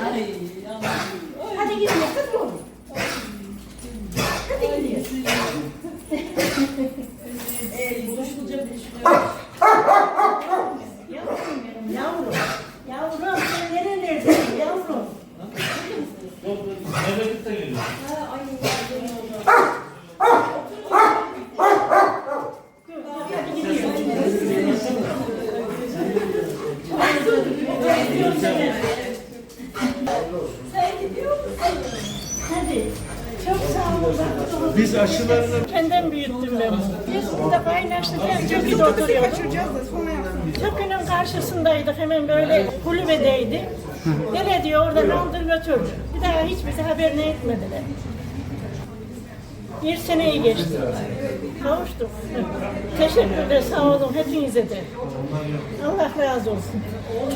아니, 아니. 하대기 그냥 끝으로. 하대기 그냥. Geliyor. Biz aşılarını Kendim büyüttüm ben bunu. Biz burada kaynaştık. Herkes bir oturuyorduk. Çöpünün karşısındaydık. Hemen böyle kulübedeydi. Gele diyor orada kaldır götürdü. Bir daha hiç bize haberini etmediler. Bir seneyi geçti. Kavuştuk. Teşekkürler, sağ olun hepinize de. Allah razı olsun.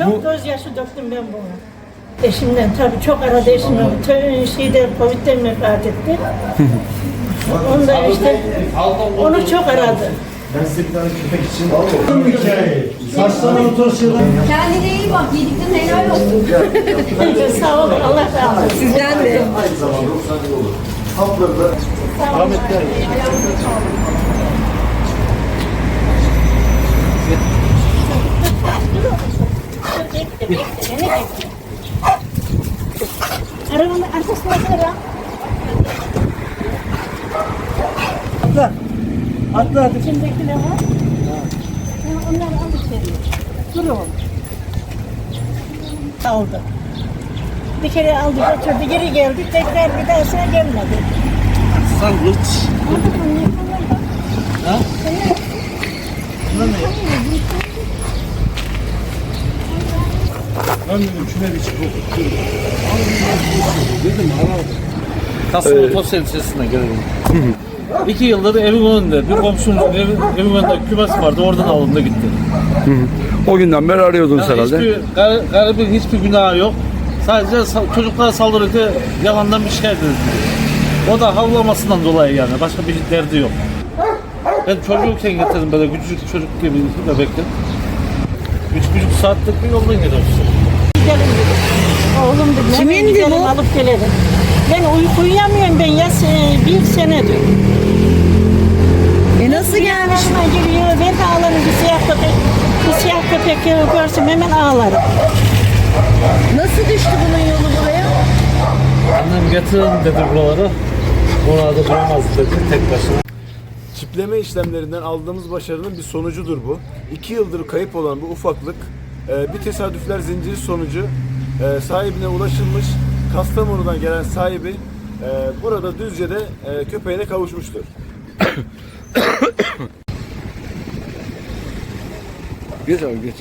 Çok gözyaşı döktüm ben buna. Eşimden tabii çok aradı eşim. Tö- Şeyde, Covid'den vefat etti. Onda işte onu çok aradı. Ben size bir tane köpek için aldım. Hikaye. Saçlarına otursun. Kendine iyi bak, yedikten helal olsun. Sağ olun, Allah razı olsun. Sizden de. Aynı zamanda yoksa ne olur. Hapları da Ahmetler. Arabanın arkasına sıra. atla. Atla hadi. İçindeki ne var? Ha, Onları al içeri. Dur oğlum. Aldı. Bir kere aldı götürdü, geri geldi. Tekrar bir daha sonra gelmedi. Sandviç. Anladın mı? Ha? Bunlar ne? Ben dedim şuna bir çıkıp Dedim ara. Kasım Otosel ilçesinden gelelim. İki yıldır evin önünde bir komşunun evi, evin önünde kümes vardı oradan aldım da gitti. O günden beri arıyordunuz Yani herhalde. hiçbir, gar- garibin hiçbir günahı yok. Sadece sa- çocuklara saldırırken yalandan bir şikayet edildi. O da havlamasından dolayı yani. Başka bir derdi yok. Ben çocuğuken getirdim böyle küçücük çocuk gibi bebekten. Üç buçuk saatlik bir yoldan gidiyoruz. Gidelim dedi. Oğlum dedi. hemen Kimindi bu? Alıp gelelim. Ben uyku uyuyamıyorum ben ya se- bir senedir. E nasıl gelmiş? Başıma geliyor ben de ağlarım bir siyah köpek. Bir siyah köpek görsem hemen ağlarım. Nasıl düştü bunun yolu buraya? Annem getirin dedi buralara. Orada duramaz dedi tek başına. Çipleme işlemlerinden aldığımız başarının bir sonucudur bu. İki yıldır kayıp olan bu ufaklık e, bir tesadüfler zinciri sonucu e, sahibine ulaşılmış. Kastamonu'dan gelen sahibi e, burada Düzce'de e, köpeğine kavuşmuştur. Geç abi geç.